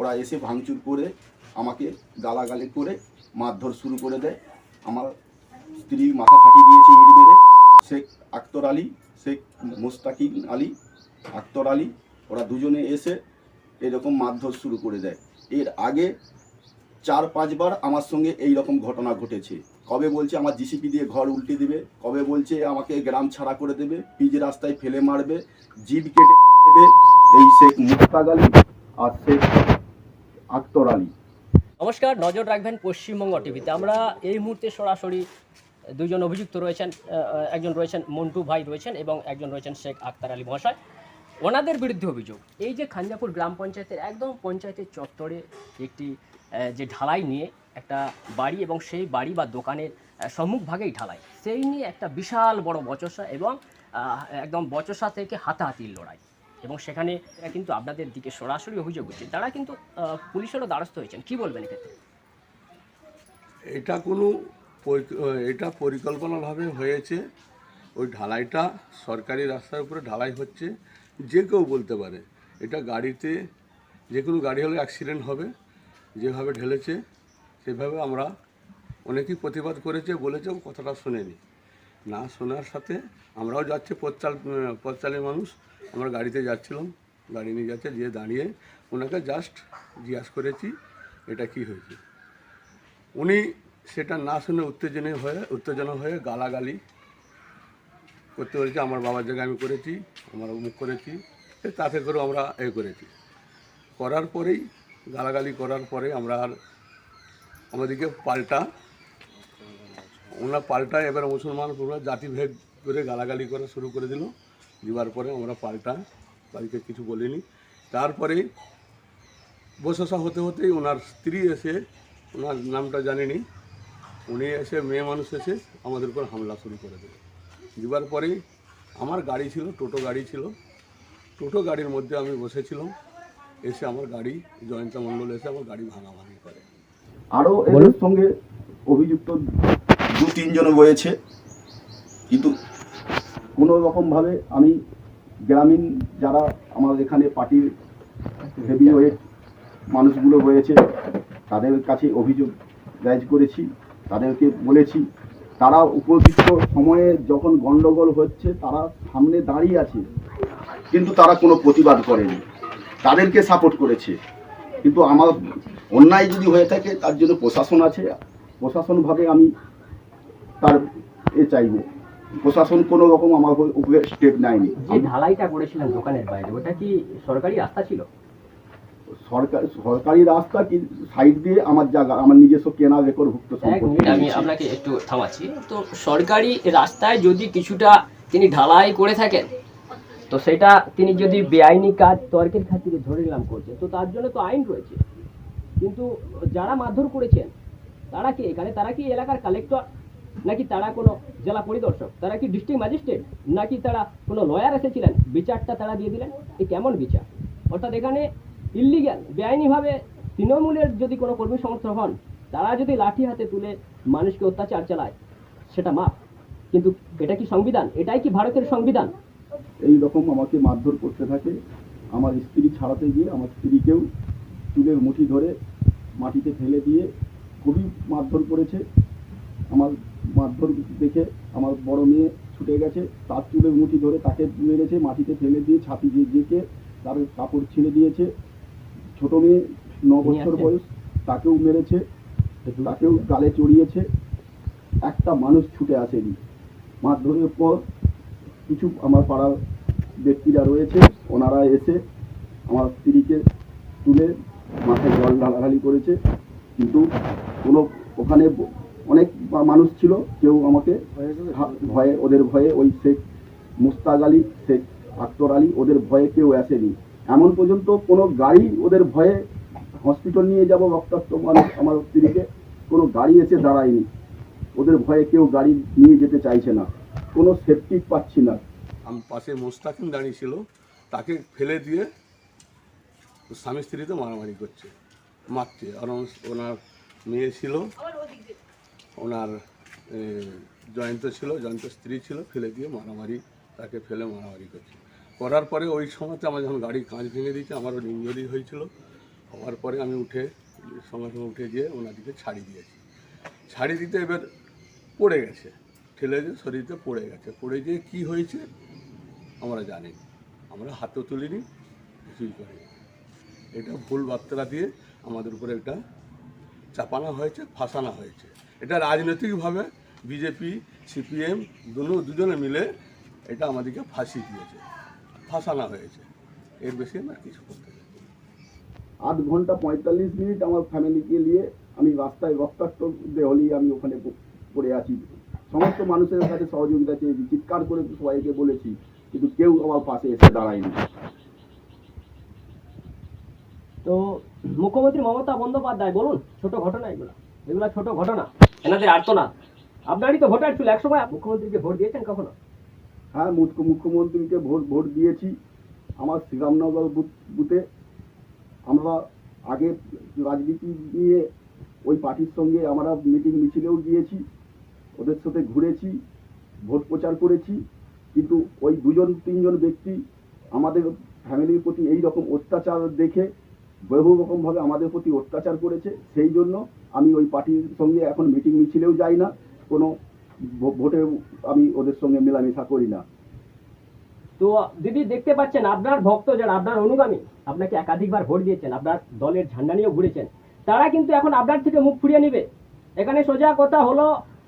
ওরা এসে ভাঙচুর করে আমাকে গালাগালি করে মারধর শুরু করে দেয়। আমার স্ত্রী মাথা ফাটিয়ে দিয়েছে ইট মেরে শেখ আক্তর আলী, শেখ মোস্তাকিম আলী, আক্তর আলী, ওরা দুজনে এসে এরকম মারধর শুরু করে দেয়। এর আগে চার পাঁচবার আমার সঙ্গে এই রকম ঘটনা ঘটেছে। কবে বলছে আমার জিসিপি দিয়ে ঘর উল্টে দেবে, কবে বলছে আমাকে গ্রাম ছাড়া করে দেবে, পিচ রাস্তায় ফেলে মারবে জিভ কেটে দেবে, এই শেখ মুস্তাক আলী আর শেখ আক্তর আলী নমস্কার, নজর রাখবেন পশ্চিমবঙ্গ টিভিতে। আমরা এই মুহূর্তে সরাসরি দুজন অভিযুক্ত রয়েছেন একজন রয়েছেন মন্টু ভাই রয়েছেন এবং একজন রয়েছেন শেখ আক্তার আলী মহাশয়। ওনাদের বিরুদ্ধে অভিযোগ, এই যে খাঞ্জাপুর গ্রাম পঞ্চায়েতের একদম পঞ্চায়েতের চত্বরে একটি যে ঢালাই নিয়ে একটা বাড়ি এবং সেই বাড়ি বা দোকানের সম্মুখভাগেই ঢালাই, সেই নিয়ে একটা বিশাল বড় বচসা এবং একদম বচসা থেকে হাতাহাতির লড়াই। এবং সেখানে এরা কিন্তু আপনাদের দিকে সরাসরি অভিযোগ হচ্ছে তারা কিন্তু পুলিশেরও দ্বারস্থ হয়েছেন। কি বলবেন এক্ষেত্রে? এটা কোনো এটা পরিকল্পনাভাবে হয়েছে। ওই ঢালাইটা সরকারি রাস্তার উপরে ঢালাই হচ্ছে, যে কেউ বলতে পারে। এটা গাড়িতে, যে কোনো গাড়ি হলে অ্যাক্সিডেন্ট হবে, যেভাবে ঢেলেছে, সেভাবে আমরা অনেকেই প্রতিবাদ করেছে, বলেছে কথাটা শোনেনি। না শোনার সাথে আমরাও যাচ্ছি, পথচাল পথচালের মানুষ। আমরা গাড়িতে যাচ্ছিলাম, গাড়ি নিয়ে যাচ্ছে, গিয়ে দাঁড়িয়ে ওনাকে জাস্ট জিজ্ঞাসা করেছি, এটা কি হয়েছে? উনি সেটা না শুনে উত্তেজনে হয়ে, উত্তেজনা হয়ে গালাগালি করতে বলেছে, আমার বাবার জায়গায় আমি করেছি, আমার অমুক করেছি। তাতে করেও আমরা এ করেছি। করার পরেই, গালাগালি করার পরে আমরা আর আমাদেরকে পাল্টা ওনারা পাল্টায় এবার মুসলমান পুরো জাতিভেদ করে গালাগালি করা শুরু করে দিল। দিবার পরে আমরা পাল্টা তাদেরকে কিছু বলিনি। তারপরে বসসা হতে হতেই ওনার স্ত্রী এসে ওনার নামটা জানিনি উনি এসে মেয়ে মানুষ এসে আমাদের উপর হামলা শুরু করে দেবে দিবার পরেই আমার গাড়ি ছিল টোটো গাড়ি ছিল। টোটো গাড়ির মধ্যে আমি বসেছিলাম এসে আমার গাড়ি জয়ন্ত মণ্ডল এসে আমার গাড়ি ভাঙাভাঙি করে। আরও এদের সঙ্গে অভিযুক্ত দু তিনজন রয়েছে। কিন্তু কোনো রকমভাবে আমি গ্রামীণ যারা আমার এখানে পার্টির হেভি ওয়েট মানুষগুলো রয়েছে, তাদের কাছে অভিযোগ রাইজ করেছি, তাদেরকে বলেছি। তারা উপযুক্ত সময়ে যখন গন্ডগোল হচ্ছে, তারা সামনে দাঁড়িয়ে আছে। কিন্তু তারা কোনো প্রতিবাদ করেনি। তাদেরকে সাপোর্ট করেছে। কিন্তু আমার অন্যায় যদি হয়ে থাকে, তার জন্য প্রশাসন আছে। প্রশাসনভাবে আমি তার এ চাইব। প্রশাসন কোনো রকম আমার উপরে স্টেপ নেয়নি। যে ঢালাইটা করেছিলেন দোকানের বাইরে ওটা কি সরকারি রাস্তা ছিল? সরকার সরকারি রাস্তা কি সাইড দিয়ে আমার জায়গা আমার নিজস্ব কেনা রেকর্ডভুক্ত আমি আপনাকে একটু থামাচ্ছি। তো সরকারি রাস্তায় যদি কিছুটা তিনি ঢালাই করে থাকেন তো সেটা তিনি যদি বেআইনি কাজ তর্কের খাতিরে ধরে নিলাম করছেন তো তার জন্য তো আইন রয়েছে। কিন্তু যারা মারধর করেছেন তারা কি এখানে তারা কি এলাকার কালেক্টর নাকি তারা কোনো জেলা পরিদর্শক? তারা কি ডিস্ট্রিক্ট ম্যাজিস্ট্রেট নাকি তারা কোনো লয়ার এসেছিলেন? বিচারটা তারা দিয়ে দিলেন? এই কেমন বিচার? অর্থাৎ এখানে ইল্লিগ্যাল বেআইনিভাবে তৃণমূলের যদি কোনো কর্মী সমর্থক হন, তারা যদি লাঠি হাতে তুলে মানুষকে অত্যাচার চালায়, সেটা মাপ কিন্তু এটা কি সংবিধান? এটাই কি ভারতের সংবিধান? এই রকম আমাকে মারধর করতে থাকে। আমার স্ত্রী ছাড়াতে গিয়ে আমার স্ত্রীকেও চুলের মুঠি ধরে মাটিতে ফেলে দিয়ে খুবই মারধর করেছে। আমার মারধর দেখে আমার বড় মেয়ে ছুটে গেছে তার চুলের মুঠি ধরে তাকে মেরেছে মাটিতে ফেলে দিয়ে ছাতি দিয়ে জেকে তার কাপড় ছিঁড়ে দিয়েছে। ছোট মেয়ে ন বছর বয়স তাকেও মেরেছে তাকেও গালে চড়িয়েছে। একটা মানুষ ছুটে আসেনি। মারধরের পর কিছু আমার পাড়ার ব্যক্তিরা রয়েছে ওনারা এসে আমার স্ত্রীকে তুলে মাথায় জল ঢালাঢালি করেছে। কিন্তু কোনো ওখানে অনেক মানুষ ছিল, কেউ আমাকে ভয়ে, ওদের ভয়ে ওই শেখ মুস্তাক আলী, শেখ আক্তর আলী, ওদের ভয়ে কেউ আসেনি। এমন পর্যন্ত কোনো গাড়ি ওদের ভয়ে হসপিটাল নিয়ে যাব রক্তাক্ত মানুষ আমার স্ত্রীকে কোনো গাড়ি এসে দাঁড়ায়নি। ওদের ভয়ে কেউ গাড়ি নিয়ে যেতে চাইছে না। কোনো সেফটি পাচ্ছি না। আমি পাশে দাঁড়িয়ে ছিল, তাকে ফেলে দিয়ে স্বামী স্ত্রীতে মারামারি করছে, মারছে। আর ওনার মেয়ে ছিল ওনার জয়ন্ত ছিল, জয়ন্ত স্ত্রী ছিল, ফেলে দিয়ে মারামারি, তাকে ফেলে মারামারি করছে। করার পরে ওই সময়তে আমার যখন গাড়ি কাঁচ ভেঙে দিয়েছে আমারও ইঞ্জুরি হয়েছিল। হওয়ার পরে আমি উঠে, সঙ্গে সঙ্গে উঠে গিয়ে ওনাদিকে ছাড়ি দিয়েছি। ছাড়ি দিতে এবার পড়ে গেছে। ঠেলে দিয়ে শরীরতে পড়ে গেছে। পড়ে গিয়ে কী হয়েছে, আমরা জানি আমরা হাতও তুলিনি, কিছুই করিনি। এটা ভুল বার্তা দিয়ে আমাদের উপরে এটা চাপানো হয়েছে, ফাঁসানো হয়েছে। এটা রাজনৈতিকভাবে বিজেপি সিপিএম দুনো দুজনে মিলে এটা আমাদেরকে ফাঁসি দিয়েছে। ফাঁসানো হয়েছে। এর বেশি আমরা কিছু করতে। আধ ঘণ্টা পঁয়তাল্লিশ মিনিট আমার ফ্যামিলিকে নিয়ে আমি রাস্তায় রক্তাক্ত দেহলি আমি ওখানে পড়ে আছি। সমস্ত মানুষের কাছে সহযোগিতা চেয়েছি চিৎকার করে সবাইকে বলেছি কিন্তু কেউ আমার পাশে এসে দাঁড়ায়নি। তো মুখ্যমন্ত্রী মমতা বন্দ্যোপাধ্যায় বলুন ছোট ঘটনা এগুলো। এগুলো ছোট ঘটনা। এনাদের আর্তনাদ। আপনারই তো ভোটার ছিল একসময়। মুখ্যমন্ত্রীকে ভোট দিয়েছেন কখনো? হ্যাঁ মুখ্য মুখ্যমন্ত্রীকে ভোট ভোট দিয়েছি। আমার শ্রীরামনগর বুথে আমরা আগে রাজনীতি নিয়ে ওই পার্টির সঙ্গে আমরা মিটিং মিছিলেও গিয়েছি। ওদের সাথে ঘুরেছি, ভোট প্রচার করেছি। কিন্তু ওই দুজন, তিনজন ব্যক্তি আমাদের ফ্যামিলির প্রতি এই রকম অত্যাচার দেখে বহু রকমভাবে আমাদের প্রতি অত্যাচার করেছে। সেই জন্য আমি ওই পার্টির সঙ্গে এখন মিটিং মিছিলেও যাই না, কোনো ভোটে আমি ওদের সঙ্গে মেলামেশা করি না। তো দিদি, দেখতে পাচ্ছেন, আপনার ভক্ত যারা আপনার অনুগামী, আপনাকে একাধিকবার ভোট দিয়েছেন, আপনার দলের ঝান্ডা নিয়েও ঘুরেছেন। তারা কিন্তু এখন আপনার থেকে মুখ ফুরিয়ে নেবে। এখানে সোজা কথা হলো,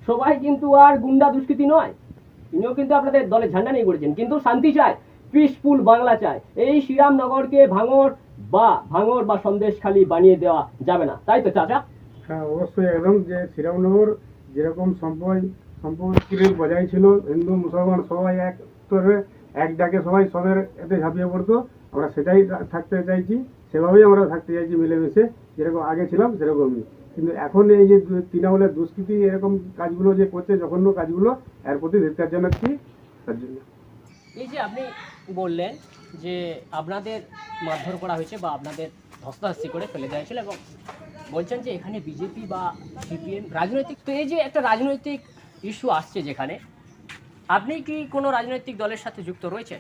সবাই কিন্তু আর গুন্ডা দুষ্কৃতি নয়। তিনিও কিন্তু আপনাদের দলের ঝান্ডা নিয়ে ঘুরেছেন। কিন্তু শান্তি চায় পিসফুল বাংলা চায়। এই শ্রীরামনগরকে ভাঙর বা ভাঙর বা সন্দেশখালি বানিয়ে দেওয়া যাবে না। তাই তো, চাচা? হ্যাঁ অবশ্যই একদম যে শ্রীরামনগর যেরকম সম্পদ সম্পর্কের বজায় ছিল, হিন্দু, মুসলমান সবাই এক করে এক ডাকে সবাই সবের এতে ঝাঁপিয়ে পড়তো। আমরা সেটাই থাকতে চাইছি, সেভাবেই আমরা থাকতে চাইছি মিলেমিশে, যেরকম আগে ছিলাম সেরকমই। কিন্তু এখন এই যে তৃণমূলের দুষ্কৃতি এরকম কাজগুলো যে করছে, জঘন্য কাজগুলো, এর প্রতি ধিক্কার জানাচ্ছি তার জন্য। এই যে আপনি বললেন যে আপনাদের মারধর করা হয়েছে বা আপনাদের ধস্তাধস্তি করে ফেলে দেওয়া হয়েছিল এবং বলছেন যে এখানে বিজেপি বা সিপিএম রাজনৈতিক তো এই যে একটা রাজনৈতিক ইস্যু আসছে যেখানে আপনি কি কোনো রাজনৈতিক দলের সাথে যুক্ত রয়েছে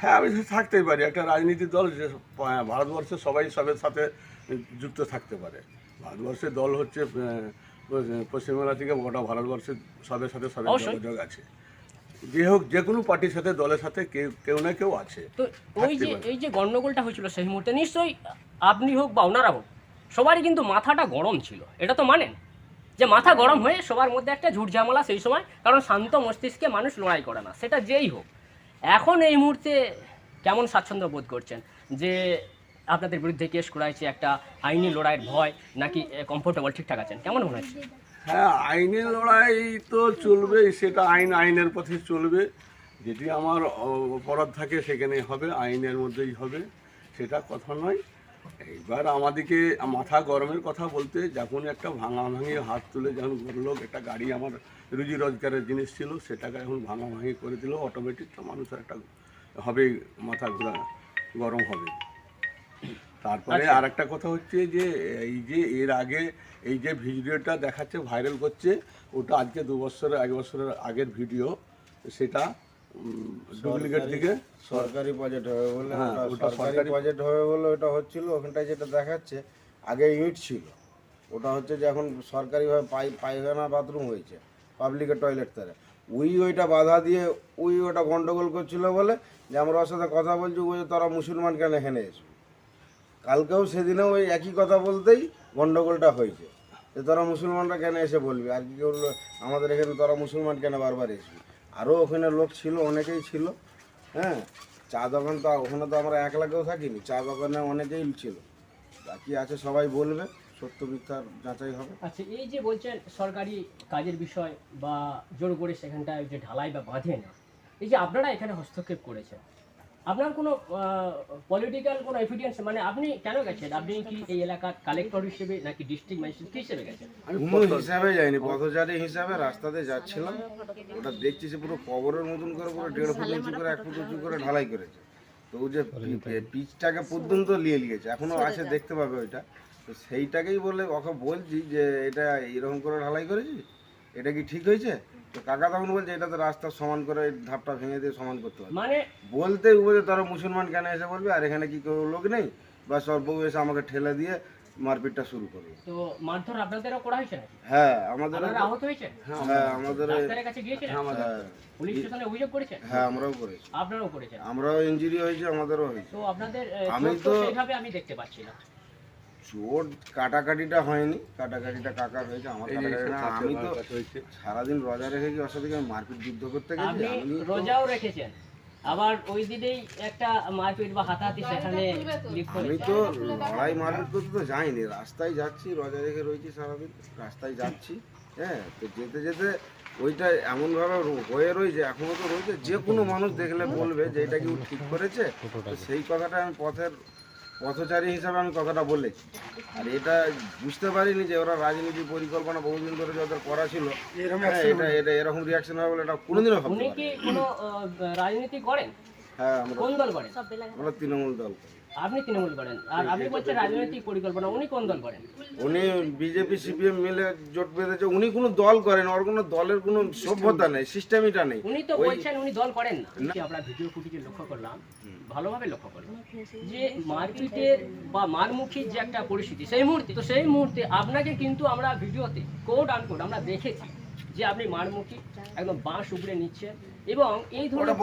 হ্যাঁ আমি থাকতেই পারি। একটা রাজনীতির দল যে ভারতবর্ষে সবাই সবের সাথে যুক্ত থাকতে পারে। ভারতবর্ষের দল হচ্ছে পশ্চিমবাংলা থেকে গোটা ভারতবর্ষের সবের সাথে সবের। যোগাযোগ আছে। যে হোক যে কোনো পার্টির সাথে দলের সাথে কেউ কেউ না কেউ আছে তো ওই যে এই যে গণ্ডগোলটা হয়েছিল সেই মুহূর্তে নিশ্চয়ই আপনি হোক বা ওনারা হোক সবারই কিন্তু মাথাটা গরম ছিল। এটা তো মানেন? যে মাথা গরম হয়ে সবার মধ্যে একটা ঝুট ঝামেলা সেই সময় কারণ শান্ত মস্তিষ্কে মানুষ লড়াই করে না সেটা যেই হোক। এখন এই মুহূর্তে কেমন স্বাচ্ছন্দ্য বোধ করছেন? যে আপনাদের বিরুদ্ধে কেস করা হয়েছে একটা আইনি লড়াইয়ের ভয় নাকি কমফোর্টেবল ঠিকঠাক আছেন? কেমন মনে হচ্ছে? হ্যাঁ আইনের লড়াই তো চলবেই, সেটা আইন, আইনের পথে চলবে। যেটি আমার অপরাধ থাকে সেখানে হবে, আইনের মধ্যেই হবে, সেটা কথা নয়। এইবার আমাদেরকে মাথা গরমের কথা বলতে, যখন একটা ভাঙা ভাঙি হাত তুলে যখন বলল, একটা গাড়ি আমার রুজি রোজগারের জিনিস ছিল, সেটাকে এখন ভাঙা ভাঙি করে দিল অটোমেটিক তো মানুষের একটা হবে, মাথা ঘোরা গরম হবে। তারপরে আচ্ছা। আর একটা কথা হচ্ছে যে এই যে এর আগে এই যে ভিডিওটা দেখাচ্ছে ভাইরাল করছে ওটা আজকে দু বছরের এক বছরের আগের ভিডিও সেটা ডুপ্লিকেট থেকে সরকারি বাজেট হবে বলে হ্যাঁ, ওটা সরকারি বাজেট হবে বলে ওটা হচ্ছিল ওখানটায় যেটা দেখাচ্ছে আগে ইট ছিল। ওটা হচ্ছে যে এখন সরকারিভাবে পাই পায়খানা বাথরুম হয়েছে পাবলিকের টয়লেট তারে উই ওইটা বাধা দিয়ে উই ওটা গন্ডগোল করছিল বলে যে আমরা ওর সাথে কথা বলছি ওই তারা মুসলমান কেন এখানে এসো? কালকেও সেদিনেও ওই একই কথা বলতেই গন্ডগোলটা হয়েছে। যে তোরা মুসলমানরা কেন এসে বলবি? আর কি কেউ আমাদের এখানে তোরা মুসলমান কেন বারবার এসবি? আরও ওখানে লোক ছিল, অনেকেই ছিল হ্যাঁ? চা দোকান তো, ওখানে তো আমরা একলা কেউ থাকিনি, চা দোকানে অনেকেই ছিল। বাকি আছে, সবাই বলবে, সত্য মিথ্যার যাচাই হবে। আচ্ছা এই যে বলছেন সরকারি কাজের বিষয় বা জোর করে সেখানটায় যে ঢালাই বা বাঁধে না, এই যে আপনারা এখানে হস্তক্ষেপ করেছেন আপনার কোনো পলিটিক্যাল কোনো এভিডেন্স মানে আপনি কেন গেছেন? আপনি কি এই এলাকার কালেক্টর হিসেবে নাকি ডিস্ট্রিক্ট ম্যাজিস্ট্রেট কি হিসেবে গেছেন? আমি কোনো হিসাবে যায়নি পথচারী হিসাবে রাস্তাতে যাচ্ছিলাম। ওটা দেখছি যে পুরো কবরের মতন করে পুরো দেড় ফুট উঁচু করে এক ফুট উঁচু করে ঢালাই করেছে। তো ও যে পিচটাকে পর্যন্ত নিয়ে লিয়েছে এখনও আছে দেখতে পাবে ওইটা। তো সেইটাকেই বলে ওকে বলছি যে এটা এরকম করে ঢালাই করেছি এটা কি ঠিক হয়েছে? তো কাকা তখন বলছে এটা তো রাস্তা সমান করে ধাপটা ভেঙে দিয়ে সমান করতে হবে। মানে বলতে বলছে তারা মুসলমান কেন এসে বলবে আর এখানে কি কেউ লোক নেই? বা সব বউ এসে আমাকে ঠেলে দিয়ে মারপিটটা শুরু করল তো মারধর আপনাদেরও করা হয়েছে হ্যাঁ আমাদের আহত হয়েছেন? হ্যাঁ আমাদের ডাক্তারের কাছে গিয়েছিলেন? হ্যাঁ পুলিশ স্টেশনে অভিযোগ করেছেন? হ্যাঁ আমরাও করেছি। আপনারাও করেছেন? আমরাও ইঞ্জুরি হয়েছে আমাদেরও হয়েছে। তো আপনাদের আমি তো তো- আমি দেখতে পাচ্ছি না। চোট কাটাকাটিটা হয়নি কাটাকাটিটা কাকার হয়েছে আমার কাটাকাটি না আমি তো। সারাদিন রোজা রেখে কি ওর সাথে আমি মারপিট যুদ্ধ করতে গেছি? আমি তো- রোজাও রেখেছেন। আবার ওই দিনেই একটা মারপিট বা হাতাহাতি সেখানে আমি তো লড়াই মারপিট করতে তো যাইনি রাস্তায় যাচ্ছি রোজা রেখে রয়েছি সারাদিন রাস্তায় যাচ্ছি হ্যাঁ তো যেতে যেতে ওইটা এমনভাবে হয়ে রয়েছে এখনও তো রয়েছে যে কোনো মানুষ দেখলে বলবে যে এটা কি ঠিক করেছে সেই কথাটা আমি পথের পথচারী হিসাবে আমি কথাটা বলেছি আর এটা বুঝতে পারিনি যে ওরা রাজনীতি পরিকল্পনা বহুদিন ধরে যে ওদের করা ছিল। হ্যাঁ, এটা এটা এরকম রিয়াকশন হবে বলে এটা কোনোদিনও ভাবতে পারি রাজনীতি করেন? হ্যাঁ আমরা কোন দল করেন? আমরা তৃণমূল দল করি। আপনি তৃণমূল করেন। আর আপনি বলছেন রাজনৈতিক পরিকল্পনা উনি কোন দল করেন? উনি বিজেপি সিপিএম মিলে জোট বেঁধেছে উনি কোনো দল করেন ওর কোনো দলের কোনো সভ্যতা নেই সিস্টেমইটা নেই। উনি তো বলছেন উনি দল করেন না। আমরা ভিডিও ফুটেজে লক্ষ্য করলাম ভালোভাবে লক্ষ্য করলাম যে মারপিটের বা মারমুখীর যে একটা পরিস্থিতি সেই মুহূর্তে তো সেই মুহূর্তে আপনাকে কিন্তু আমরা ভিডিওতে কোড আনকোড আমরা দেখেছি যে আপনি মারমুখী একদম বাঁশ উপরে নিচ্ছেন এবং এই ধরনের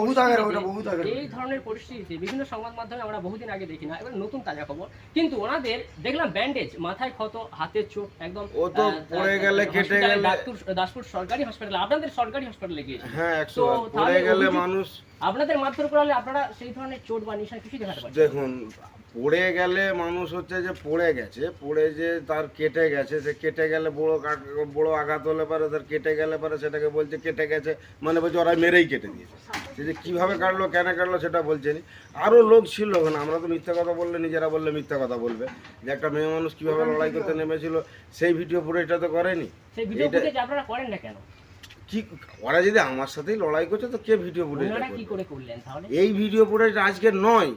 এই ধরনের পরিস্থিতিতে বিভিন্ন সংবাদ মাধ্যমে আমরা বহুদিন আগে দেখি না এবার নতুন তাজা খবর কিন্তু ওনাদের দেখলাম ব্যান্ডেজ মাথায় ক্ষত হাতের চোখ একদম ও তো পড়ে গেলে, কেটে গেলে- দাসপুর- সরকারি হসপিটালে আপনাদের সরকারি হসপিটালে গিয়েছে হ্যাঁ একশো তো বার। তাহলে পড়ে গেলে মানুষ আপনাদের মারধর করালে আপনারা সেই ধরনের চোট বা নিশান কিছুই দেখাতে পারছেন না। দেখুন পড়ে গেলে মানুষ হচ্ছে যে পড়ে গেছে পড়ে যে তার কেটে গেছে সে কেটে গেলে বড় বড় আঘাত হলে পারে তার কেটে গেলে পারে সেটাকে বলছে কেটে গেছে মানে বলছে ওরা মেরেই কেটে দিয়েছে। সে যে কীভাবে কাটলো কেন কাটলো সেটা বলছে নি। আরও লোক ছিল ওখানে আমরা তো মিথ্যা কথা বললে নিজেরা বললে মিথ্যা কথা বলবে। যে একটা মেয়ে মানুষ কীভাবে লড়াই করতে নেমেছিল সেই ভিডিও ফুটেজটা তো করেনি। আপনারা করেন না কেন? কি ওরা যদি আমার সাথেই লড়াই করছে তো কে ভিডিও তাহলে? এই ভিডিও ফুটেজ আজকে নয়।